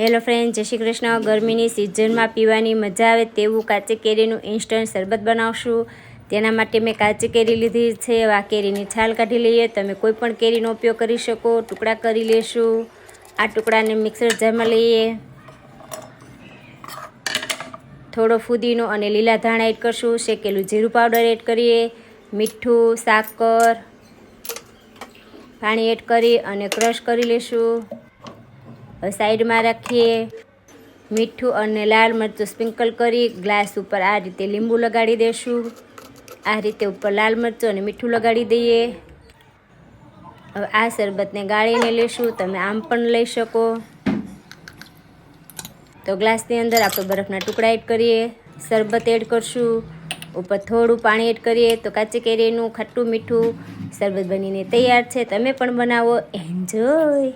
Hello friend જય શ્રી કૃષ્ણ. ગરમીની સિઝનમાં પીવાની મજા આવે તેવું કાચી કેરીનું ઇન્સ્ટન્ટ શરબત બનાવશું. તેના માટે મેં કાચી કેરી લીધી છે. આ કેરીની છાલ કાઢી લઈએ. તમે કોઈ પણ કેરીનો ઉપયોગ કરી શકો. ટુકડા કરી લેશું. આ ટુકડાને મિક્સર જારમાં લઈએ. થોડો ફુદીનો અને લીલા ધાણા એડ કરશું. શેકેલું જીરું પાવડર એડ કરીએ. મીઠું, સાકર, પાણી એડ કરી અને ક્રશ કરી લેશું. સાઈડમાં રાખીએ. મીઠું અને લાલ મરચું સ્પ્રિંકલ કરી ગ્લાસ ઉપર આ રીતે લીંબુ લગાડી દેશું. આ રીતે ઉપર લાલ મરચું અને મીઠું લગાડી દઈએ. હવે આ શરબતને ગાળીને લેશું. તમે આમ પણ લઈ શકો. તો ગ્લાસની અંદર આપણે બરફના ટુકડા એડ કરીએ. શરબત એડ કરશું. ઉપર થોડું પાણી એડ કરીએ. તો કાચી કેરીનું ખાટું મીઠું શરબત બનીને તૈયાર છે. તમે પણ બનાવો. એન્જોય